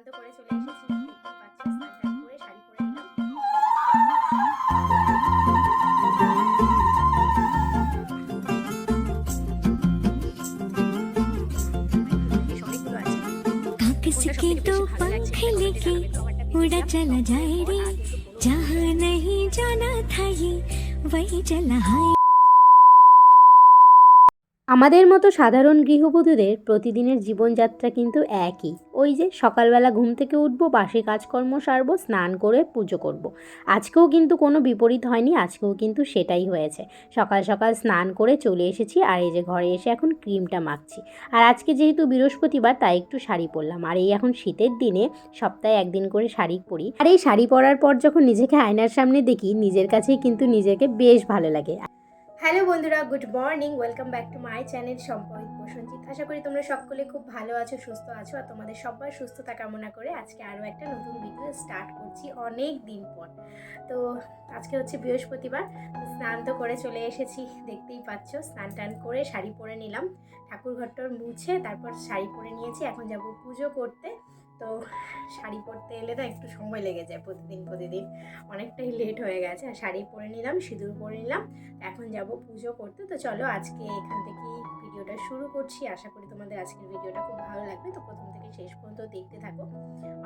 তো করে চলে এসেছি দেখতেই পাচ্ছ স্নান টান করে শাড়ি পরে নিলাম বেশ অনেকগুলো আছে काकस কোনটা के সবথেকে दो বেশি ভালো লাগছে पंख সেটা लेके তোমাদের उड़ा জানাবে। चला जाए रे जहाँ नहीं जाना था ये वही चला हाय আমাদের মতো সাধারণ গৃহবধূদের প্রতিদিনের জীবনযাত্রা কিন্তু একই। ওই যে সকালবেলা ঘুম থেকে উঠবো, বাসি কাজকর্ম সারবো, স্নান করে পুজো করব। আজকেও কিন্তু কোনো বিপরীত হয়নি, আজকেও কিন্তু সেটাই হয়েছে। সকাল সকাল স্নান করে চলে এসেছি আর এই যে ঘরে এসে এখন ক্রিমটা মাখছি। আর আজকে যেহেতু বৃহস্পতিবার, তাই একটু শাড়ি পরলাম। আর এই এখন শীতের দিনে সপ্তাহে একদিন করে শাড়ি পরি। আর এই শাড়ি পরার পর যখন নিজেকে আয়নার সামনে দেখি, নিজের কাছেই কিন্তু নিজেকে বেশ ভালো লাগে। হ্যালো বন্ধুরা, good morning. Welcome back to my channel সম্পর্ক প্রসঞ্জিত আশা করি তোমরা সকলে খুব ভালো আছো, সুস্থ আছো আর তোমাদের সবার সুস্থতা কামনা করে আজকে আরও একটা নতুন ভিডিও স্টার্ট করছি অনেক দিন পর। তো আজকে হচ্ছে বৃহস্পতিবার, স্নান তো করে চলে এসেছি, দেখতেই পাচ্ছ, স্নান টান করে শাড়ি পরে নিলাম। ঠাকুর ঘরটর মুছে তারপর শাড়ি পরে নিয়েছি, এখন যাব পুজো করতে। তো শাড়ি পরতে এলে না একটু সময় লেগে যায় প্রতিদিন প্রতিদিন। অনেকটাই লেট হয়ে গেছে, আর শাড়ি পরে নিলাম, সিঁদুর পরে নিলাম। এখন যাব পুজো করতে। তো চলো আজকে এখান থেকেই ভিডিওটা শুরু করছি। আশা করি তোমাদের আজকের ভিডিওটা খুব ভালো লাগবে। তো প্রথম শেষ পর্যন্ত দেখতে থাকো।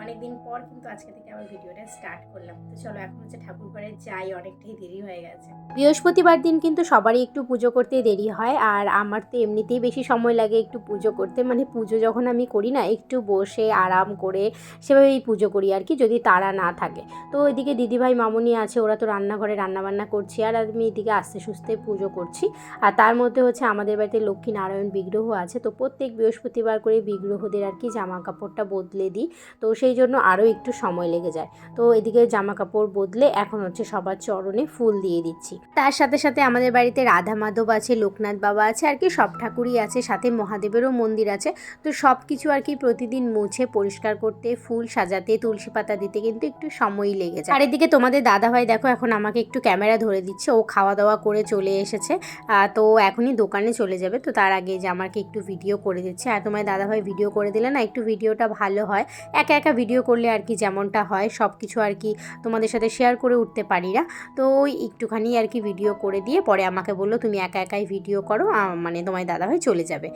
অনেকদিন পর কিন্তু আজকে থেকে আবার ভিডিওটা স্টার্ট করলাম। তো চলো এখন হচ্ছে ঠাকুর ঘরে যাই, অনেকটাই দেরি হয়ে গেছে। বৃহস্পতিবার দিন কিন্তু সবারই একটু পুজো করতে দেরি হয়, আর আমার তো এমনিতেই বেশি সময় লাগে একটু পুজো করতে। মানে পুজো যখন আমি করি না, একটু বসে আরাম করে সেভাবেই পুজো করি আর কি, যদি তারা না থাকে। তো এদিকে দিদিভাই, মামুনি আছে, ওরা তো রান্নাঘরে রান্নাবান্না করছি, আর আমি এদিকে আস্তে সুস্তে পুজো করছি। আর তার মধ্যে হচ্ছে আমাদের বাড়িতে লক্ষ্মী নারায়ণ বিগ্রহ আছে। তো প্রত্যেক বৃহস্পতিবার করে বিগ্রহদের আর কি জামা কাপড়টা বদলে দিই। তো সেই জন্য আরও একটু সময় লেগে যায়। তো এদিকে জামা কাপড় বদলে এখন হচ্ছে সবার চরণে ফুল দিয়ে দিচ্ছি। তার সাথে সাথে আমাদের বাড়িতে রাধা মাধব আছে, লোকনাথ বাবা আছে, আর কি সব ঠাকুরই আছে, সাথে মহাদেবেরও মন্দির আছে। তো সব কিছু আর কি প্রতিদিন মুছে পরিষ্কার করতে, ফুল সাজাতে, তুলসী পাতা দিতে কিন্তু একটু সময়ই লেগে যায়। আর এদিকে তোমাদের দাদাভাই দেখো এখন আমাকে একটু ক্যামেরা ধরে দিচ্ছে। ও খাওয়া দাওয়া করে চলে এসেছে। তো এখনই দোকানে চলে যাবে। তো তার আগে যে আমাকে একটু ভিডিও করে দিচ্ছে। আর তোমার দাদাভাই ভিডিও করে দিলে না একটু ভিডিওটা ভালো হয়। একা একা ভিডিও করলে আর কি যেমনটা হয় সব কিছু আর কি তোমাদের সাথে শেয়ার করে উঠতে পারি না। তো ওই একটুখানি আর কি ভিডিও করে দিয়ে পরে আমাকে বলল, তুমি একা একাই ভিডিও করো মানে তোমার দাদাভাই চলে যাবে।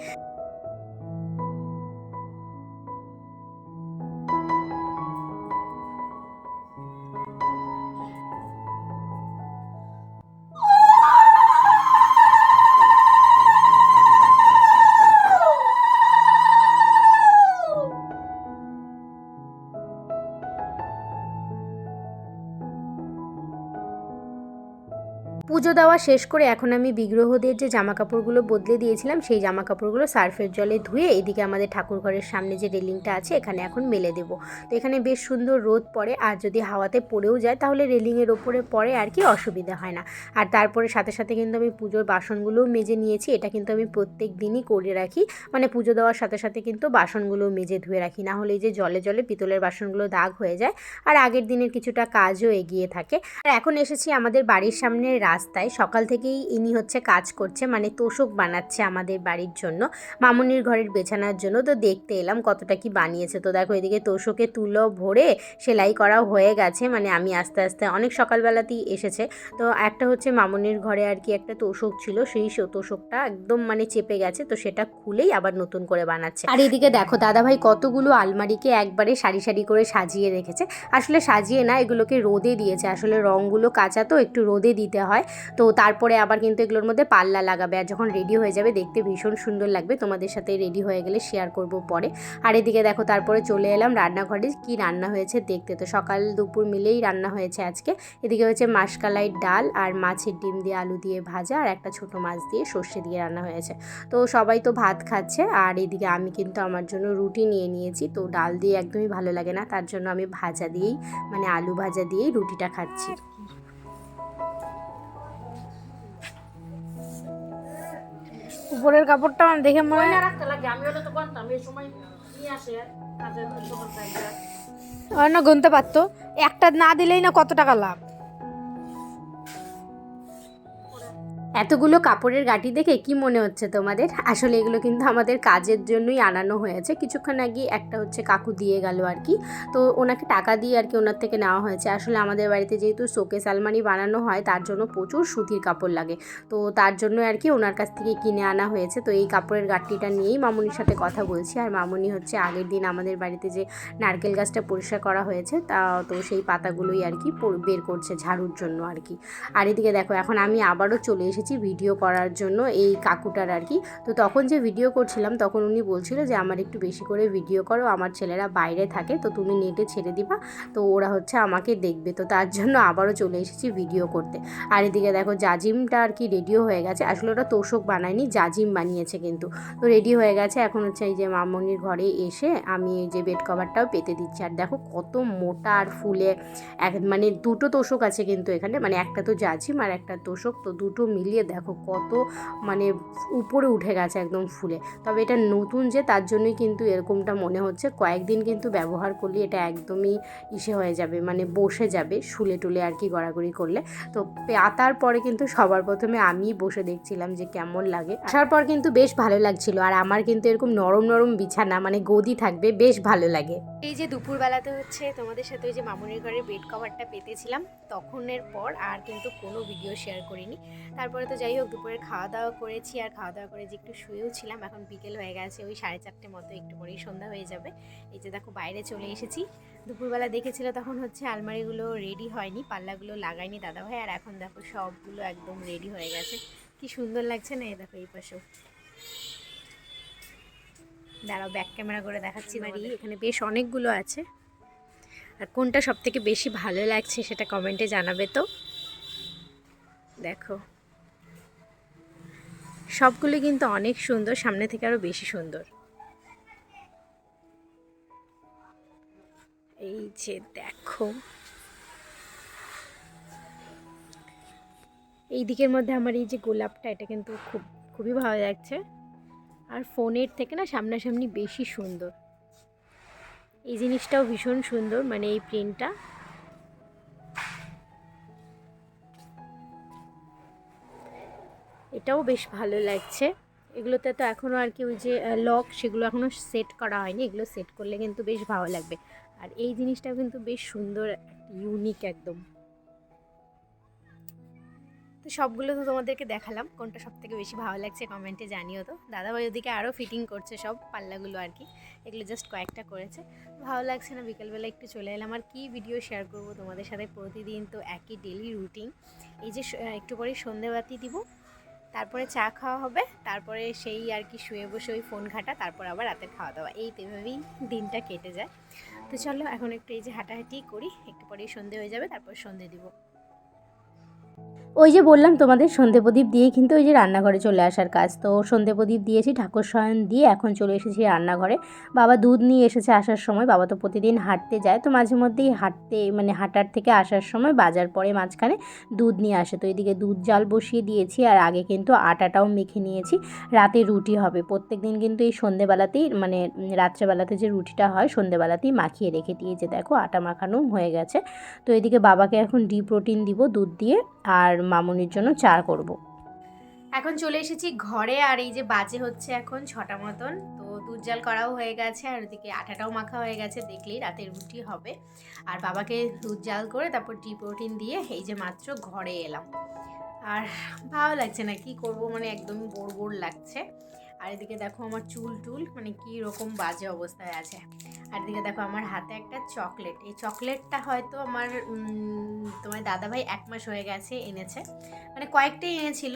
পুজো দেওয়া শেষ করে এখন আমি বিগ্রহদের যে জামা কাপড়গুলো বদলে দিয়েছিলাম, সেই জামা কাপড়গুলো সার্ফের জলে ধুয়ে এদিকে আমাদের ঠাকুর ঘরের সামনে যে রেলিংটা আছে, এখানে এখন মেলে দেবো। তো এখানে বেশ সুন্দর রোদ পড়ে, আর যদি হাওয়াতে পড়েও যায়, তাহলে রেলিংয়ের ওপরে পড়ে আর কি অসুবিধা হয় না। আর তারপরে সাথে সাথে কিন্তু আমি পুজোর বাসনগুলোও মেজে নিয়েছি, এটা কিন্তু আমি প্রত্যেক দিনই করে রাখি। মানে পুজো দেওয়ার সাথে সাথে কিন্তু বাসনগুলো মেজে ধুয়ে রাখি, না হলে এই যে জলে জলে পিতলের বাসনগুলো দাগ হয়ে যায়, আর আগের দিনের কিছুটা কাজও এগিয়ে থাকে। আর এখন এসেছি আমাদের বাড়ির সামনে রাস্তায় সকাল থেকেই ইনি হচ্ছে কাজ করছে মানে তোষক বানাচ্ছে আমাদের বাড়ির জন্য। মামুনির ঘরের বেছানার জন্য। তো দেখতে এলাম কতটা কি বানিয়েছে। তো দেখো এদিকে তোষকে তুলো ভরে সেলাই করা হয়ে গেছে মানে আমি আস্তে আস্তে অনেক সকালবেলাতেই এসেছে। তো একটা হচ্ছে মামুনির ঘরে আর কি একটা তোষক ছিল, সেই তোষকটা একদম মানে চেপে গেছে, তো সেটা খুলেই আবার নতুন করে বানাচ্ছে। আর এদিকে দেখো দাদাভাই কতগুলো আলমারিকে একবারে সারি সারি করে সাজিয়ে রেখেছে। আসলে সাজিয়ে না, এগুলোকে রোদে দিয়েছে। আসলে রঙগুলো কাঁচা তো, একটু রোদে দিতে হয়। তো তারপরে আবার কিন্তু এগুলোর মধ্যে পাল্লা লাগাবে আর যখন রেডি হয়ে যাবে, দেখতে ভীষণ সুন্দর লাগবে। তোমাদের সাথে রেডি হয়ে গেলে শেয়ার করব পরে। আর এদিকে দেখো, তারপরে চলে এলাম রান্নাঘরে, কি রান্না হয়েছে দেখতে। তো সকাল দুপুর মিলেই রান্না হয়েছে আজকে। এদিকে হচ্ছে মাসকালাই ডাল আর মাছের ডিম দিয়ে আলু দিয়ে ভাজা আর একটা ছোট মাছ দিয়ে সর্ষে দিয়ে রান্না হয়েছে। তো সবাই তো ভাত খাচ্ছে আর এদিকে আমি কিন্তু আমার জন্য রুটি নিয়ে নিয়েছি। তো ডাল দিয়ে একদমই ভালো লাগে না, তার জন্য আমি ভাজা দিয়েই মানে আলু ভাজা দিয়েই রুটিটা খাচ্ছি। উপরের কাপড়টা দেখে মনে হয় না গুনতে পারতো। একটা না দিলেই না কত টাকা লাভ? এতগুলো কাপড়ের গাঁটি দেখে কি মনে হচ্ছে তোমাদের? আসলে এগুলো কিন্তু আমাদের কাজের জন্যই আনানো হয়েছে। কিছুক্ষণ আগে একটা হচ্ছে কাকু দিয়ে গেল আর কি। তো ওনাকে টাকা দিয়ে আর কি ওনার থেকে নেওয়া হয়েছে। আসলে আমাদের বাড়িতে যেহেতু শোকেস আলমারি বানানো হয়, তার জন্য প্রচুর সুতির কাপড় লাগে। তো তার জন্য আর কি ওনার কাছ থেকে কিনে আনা হয়েছে। তো এই কাপড়ের গাঁটটিটা নিয়েই মামুনির সাথে কথা বলছি। আর মামুনি হচ্ছে আগের দিন আমাদের বাড়িতে যে নারকেল গাছটা পরিষ্কার করা হয়েছে, তা তো সেই পাতাগুলোই আর কি বের করছে ঝাড়ুর জন্য আর কি। আর এদিকে দেখো, এখন আমি আবারও চলে এসেছি ভিডিও করার জন্য এই কাকুটার আর কি তো তখন যে ভিডিও করছিলাম, তখন উনি বলছিল যে, আমার একটু বেশি করে ভিডিও করো, আমার ছেলেরা বাইরে থাকে, তো তুমি নেটে ছেড়ে দিবা, তো ওরা হচ্ছে আমাকে দেখবে। তো তার জন্য আবারও চলে এসেছি ভিডিও করতে। আর এদিকে দেখো, জাজিমটা আর কি রেডিও হয়ে গেছে। আসলে ওটা তোষক বানায়নি, জাজিম বানিয়েছে কিন্তু। তো রেডি হয়ে গেছে, এখন হচ্ছে এই যে মামনির ঘরে এসে আমি এই যে বেড কভারটাও পেতে দিচ্ছি। আর দেখো কত মোটা আর ফুলে, এক মানে দুটো তোষক আছে কিন্তু এখানে মানে একটা তো জাজিম আর একটা তোষক, তো দুটো মিলিয়ে দেখো কত মানে উপরে উঠে গেছে একদম ফুলে। তবে এটা নতুন যে তার জন্যই কিন্তু এরকমটা মনে হচ্ছে। কয়েকদিন কিন্তু ব্যবহার করলে এটা একদমই ইসে হয়ে যাবে মানে বসে যাবে শুলে টুলে আর কি গড়াগড়ি করলে। তো পাতার পরে কিন্তু সবার প্রথমে আমি বসে দেখছিলাম যে কেমন লাগে। আসার পর কিন্তু বেশ ভালো লাগছিল আর আমার কিন্তু এরকম নরম নরম বিছানা মানে গদি থাকবে বেশ ভালো লাগে। এই যে দুপুরবেলাতে হচ্ছে তোমাদের সাথে ওই যে মামুনির ঘরের বেড কভারটা পেতেছিলাম, তখনের পর আর কিন্তু কোনো ভিডিও শেয়ার করিনি। তারপরে তো যাই হোক দুপুরের খাওয়া দাওয়া করেছি। আর খাওয়া দাওয়া করে যে একটু শুয়েও ছিলাম এখন বিকেল হয়ে গেছে ওই সাড়ে চারটে মতো একটু পরেই সন্ধ্যা হয়ে যাবে। এই যে দেখো বাইরে চলে এসেছি। দুপুরবেলা দেখেছিল তখন হচ্ছে আলমারিগুলো রেডি হয়নি পাল্লাগুলো লাগায়নি দাদাভাই। আর এখন দেখো সবগুলো একদম রেডি হয়ে গেছে। কি সুন্দর লাগছে না এই দেখো এই পাশেও। দাঁড়াও ব্যাক ক্যামেরা করে দেখাচ্ছি বাড়ি। এখানে বেশ অনেকগুলো আছে। আর কোনটা সব থেকে বেশি ভালো লাগছে সেটা কমেন্টে জানাবে তো। দেখো। সবগুলো কিন্তু অনেক সুন্দর, সামনে থেকে আরও বেশি সুন্দর। এই যে দেখো। এই দিকের মধ্যে আমার এই যে গোলাপটা, এটা কিন্তু খুব, খুবই ভালো লাগছে। আর ফোনের থেকে না সামনাসামনি বেশি সুন্দর। এই জিনিসটাও ভীষণ সুন্দর মানে এই প্রিন্টটা। এটাও বেশ ভালো লাগছে। এগুলোতে তো এখনও আর কি ওই যে লক সেগুলো এখনও সেট করা হয়নি। এগুলো সেট করলে কিন্তু বেশ ভালো লাগবে। আর এই জিনিসটাও কিন্তু বেশ সুন্দর ইউনিক একদম। তো সবগুলো তো তোমাদেরকে দেখালাম, কোনটা সব থেকে বেশি ভালো লাগছে কমেন্টে জানিও তো। দাদাভাই ওদিকে আরও ফিটিং করছে সব পাল্লাগুলো আর কি। এগুলো জাস্ট কয়েকটা করেছে। ভালো লাগছে না, বিকেলবেলা একটু চলে এলাম। আর কি ভিডিও শেয়ার করব তোমাদের সাথে? প্রতিদিন তো একই ডেলি রুটিন এই যে একটু পরে সন্ধেবাতি দিব। তারপরে চা খাওয়া হবে, তারপরে সেই আর কি শুয়ে বসে ওই ফোন ঘাটা, তারপর আবার রাতের খাওয়া দাওয়া এই এভাবেই দিনটা কেটে যায়। তো চলো, এখন একটু এই যে হাঁটাহাঁটি করি, একটু পরেই সন্ধে হয়ে যাবে, তারপর সন্ধে দিব। ওই যে বললাম তোমাদের সন্ধে প্রদীপ দিয়েই কিন্তু ওই যে রান্নাঘরে চলে আসার কাজ। তো সন্ধে প্রদীপ দিয়েছি, ঠাকুর শয়ন দিয়ে এখন চলে এসেছি রান্নাঘরে। বাবা দুধ নিয়ে এসেছে আসার সময়, বাবা তো প্রতিদিন হাঁটতে যায়। তো মাঝে মধ্যেই হাঁটতে মানে হাঁটার থেকে আসার সময় বাজার পরে মাঝখানে দুধ নিয়ে আসে। তো এদিকে দুধ জাল বসিয়ে দিয়েছি আর আগে কিন্তু আটাটাও মেখে নিয়েছি। রাতে রুটি হবে। প্রত্যেক দিন কিন্তু এই সন্ধেবেলাতেই মানে রাত্রেবেলাতে যে রুটিটা হয় সন্ধেবেলাতেই মাখিয়ে রেখে দিয়েছে। দেখো আটা মাখানো হয়ে গেছে। তো এদিকে বাবাকে এখন ডি প্রোটিন দিব দুধ দিয়ে। আর মামুনির জন্য চা করব। এখন চলে এসেছি ঘরে, আর এই যে বাজে হচ্ছে এখন ছটা মতন। তো দুধ জাল করাও হয়ে গেছে, আর ওদিকে আটাটাও মাখা হয়ে গেছে, দেখলেই রাতে রুটি হবে। আর বাবাকে দুধ জাল করে তারপর ডি প্রোটিন দিয়ে এই যে মাত্র ঘরে এলাম। আর ভালো লাগছে না, কি করব? মানে একদমই বোর বোর লাগছে। আর এদিকে দেখো আমার চুল টুল মানে কি রকম বাজে অবস্থায় আছে। আর এদিকে দেখো আমার হাতে একটা চকলেট। এই চকলেটটা হয়তো আমার তোমার দাদাভাই এক মাস হয়ে গেছে এনেছে। মানে কয়েকটাই এনেছিল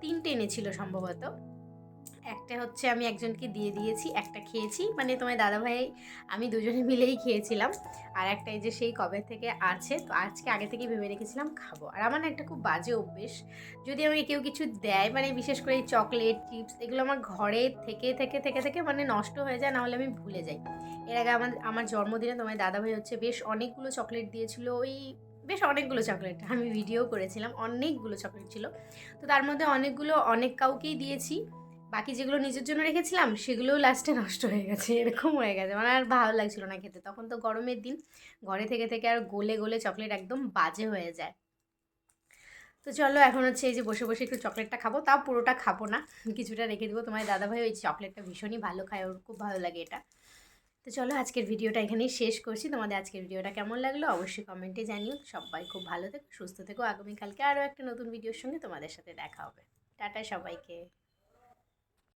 তিনটে এনেছিল সম্ভবত। একটা হচ্ছে আমি একজনকে দিয়ে দিয়েছি, একটা খেয়েছি। মানে তোমার দাদাভাই, আমি দুজনে মিলেই খেয়েছিলাম। আর একটা এই যে সেই কবে থেকে আছে, তো আজকে আগে থেকেই ভেবে রেখেছিলাম খাব। আর আমার একটা খুব বাজে অভ্যেস। যদি আমাকে কেউ কিছু দেয় মানে বিশেষ করে এই চকলেট, চিপস, এগুলো আমার ঘরে থেকে থেকে থেকে থেকে মানে নষ্ট হয়ে যায়, নাহলে আমি ভুলে যাই। এর আগে আমার আমার জন্মদিনে তোমার দাদাভাই হচ্ছে বেশ অনেকগুলো চকলেট দিয়েছিল, ওই বেশ অনেকগুলো চকলেট। আমি ভিডিও করেছিলাম, অনেকগুলো চকলেট ছিল। তো তার মধ্যে অনেকগুলো, অনেক কাউকেই দিয়েছি। বাকি যেগুলো নিজের জন্য রেখেছিলাম, সেগুলোও লাস্টে নষ্ট হয়ে গেছে, এরকম হয়ে গেছে। মানে আর ভালো লাগছিল না খেতে। তখন তো গরমের দিন, ঘরে থেকে থেকে আর গলে গলে চকলেট একদম বাজে হয়ে যায়। তো চলো, এখন হচ্ছে এই যে বসে বসে একটু চকলেটটা খাব। তাও পুরোটা খাব না, কিছুটা রেখে দেবো। তোমার দাদাভাই ওই চকলেটটা ভীষণই ভালো খায়, ওর খুব ভালো লাগে এটা। তো চলো, আজকের ভিডিওটা এখানেই শেষ করছি। তোমাদের আজকের ভিডিওটা কেমন লাগল অবশ্যই কমেন্টে জানিও। সবাই খুব ভালো থেকো, সুস্থ থেকো। আগামীকালকে আরও একটা নতুন ভিডিওর সঙ্গে তোমাদের সাথে দেখা হবে। টাটা সবাইকে।